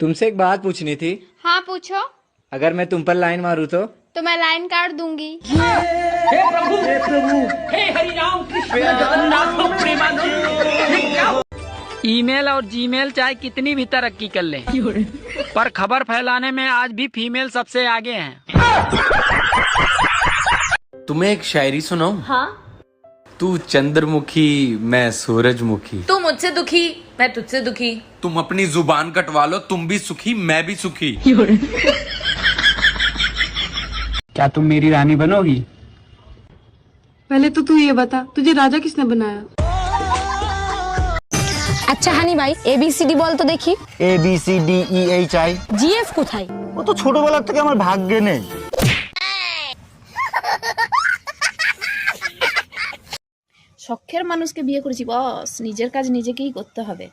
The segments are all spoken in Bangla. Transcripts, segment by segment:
तुमसे एक बात पूछनी थी। हाँ पूछो। अगर मैं तुम पर लाइन मारू तो? तो मैं लाइन काट दूँगी। हे प्रभु हे प्रभु हे हरि राम कृष्ण ईमेल और जीमेल चाहे कितनी भी तरक्की कर ले। पर खबर फैलाने में आज भी फीमेल सबसे आगे हैं। तुम्हें एक शायरी सुनाऊं? हाँ। तू चंद्रमुखी मैं सूरजमुखी तू मुझसे दुखी मैं तुझसे दुखी तुम अपनी जुबान कटवा लो तुम भी सुखी मैं भी सुखी क्या तुम मेरी रानी बनोगी पहले तो तू ये बता तुझे राजा किसने बनाया আচ্ছা হানি ভাই এবিসিডি বল তো দেখি A B C D E H I GF কোথায় ও তো ছোটবেলা থেকে আমার ভাগ্যে নেই শখের মানুষকে বিয়ে করেছি বস নিজের কাজ নিজেকেই করতে হবে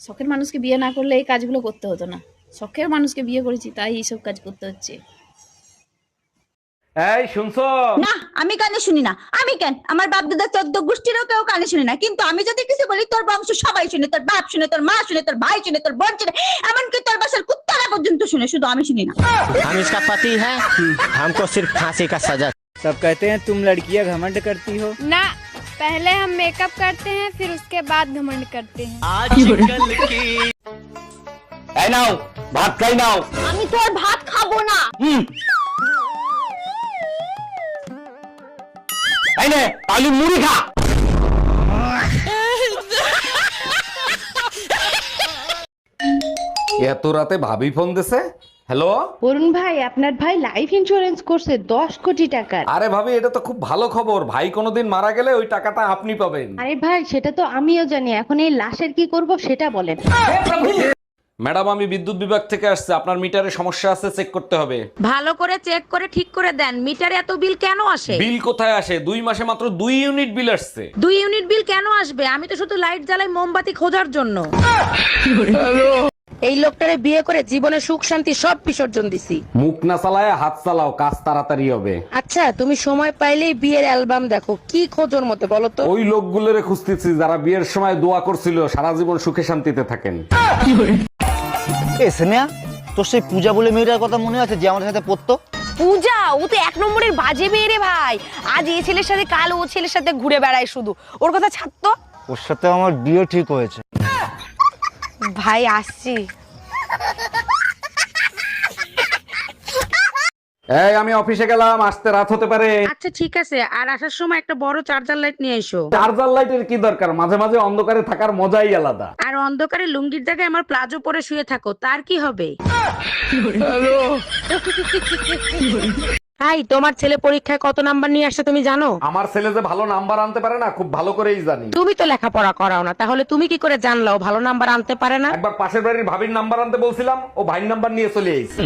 শখের মানুষকে বিয়ে না করলে এই কাজগুলো করতে হতো না শখের মানুষকে বিয়ে করেছি তাই এইসব কাজ করতে হচ্ছে এই শুনছো না আমি কানে শুনি না আমি কেন আমার বাপ দাদা চোদ্দ গোষ্ঠীরও কেউ কানে শুনি না কিন্তু আমি যদি কিছু বলি তোর বংশ সবাই শুনে তোর বাপ শুনে তোর মা শুনে তোর ভাই শুনে তোর বোন শুনে এমনকি তোর বাসার কুত্তারা পর্যন্ত শুনে শুধু আমি শুনি না हम इसका पति है हमको सिर्फ फांसी का सजा सब कहते हैं तुम लड़कियां घमंड करती हो ना पहले हम मेकअप करते हैं फिर उसके बाद घमंड करते हैं এই নাও ভাত খাই নাও আমি তোর ভাত খাবো না এই নে আলু মুড়ি খা এত রাতে ভাবি ফোন দিছে হ্যালো? অরুণ ভাই আপনার ভাই লাইফ ইন্স্যুরেন্স করছে দশ কোটি টাকার। আরে ভাবি এটা তো খুব ভালো খবর। ভাই কোনোদিন মারা গেলে ওই টাকাটা আপনি পাবেন। আরে ভাই সেটা তো আমিও জানি। এখন এই লাশের কি করব সেটা বলেন। ম্যাডাম আমি বিদ্যুৎ বিভাগ থেকে আসছে। আপনার মিটারে সমস্যা আছে চেক করতে হবে। ভালো করে চেক করে ঠিক করে দেন। মিটারে এত বিল কেন আসে? বিল কোথায় আসে? দুই মাসে মাত্র দুই ইউনিট বিল আসছে। দুই ইউনিট বিল কেন আসবে? আমি তো শুধু লাইট জ্বালাই মোমবাতি খোঁজার জন্য। এই লোকটারে বিয়ে করে জীবনে সুখ শান্তি সব বিসর্জন দিছি। মুখ না চালায় হাত চালাও কাজ তাড়াতাড়ি হবে। আচ্ছা তুমি সময় পাইলেই বিয়ের অ্যালবাম দেখো। কি খোঁজোর মতে বলো তো? ওই লোকগুলোরে খুঁজতেছি যারা বিয়ের সময় দোয়া করছিল সারা জীবন সুখে শান্তিতে থাকেন। এ স্নেহা তোর সেই পূজা বলে মেয়েটার কথা মনে আছে যে আমার সাথে পড়তো? পূজা? ও তো এক নম্বরের বাজে মেয়ে রে ভাই। আজ এই ছেলের সাথে কাল ও ছেলের সাথে ঘুরে বেড়ায় শুধু। ওর কথা ছাড়তো? ওর সাথে আমার বিয়ে ঠিক হয়েছে। ভাই আসছি। এই আমি অফিসে গেলাম আসতে রাত হতে পারে। আচ্ছা ঠিক আছে। আর আসার সময় একটা বড় চার্জার লাইট নিয়ে এসো। চার্জার লাইটের কি দরকার? মাঝে মাঝে অন্ধকারে থাকার মজাই আলাদা। আর অন্ধকারে লুঙ্গির জায়গায় আমার প্লাজো পরে শুয়ে থাকো তার কি হবে? হাই তোমার ছেলে পরীক্ষায় কত নাম্বার নিয়ে আসছে তুমি জানো? আমার ছেলে যে ভালো নাম্বার আনতে পারে না খুব ভালো করেই জানি। তুমি তো লেখাপড়া করাও না তাহলে তুমি কি করে জানলাও ভালো নাম্বার আনতে পারে না? একবার পাশের বাড়ির ভাবির নাম্বার আনতে বলছিলাম ও ভাইয়ের নাম্বার নিয়ে চলে এসেছে।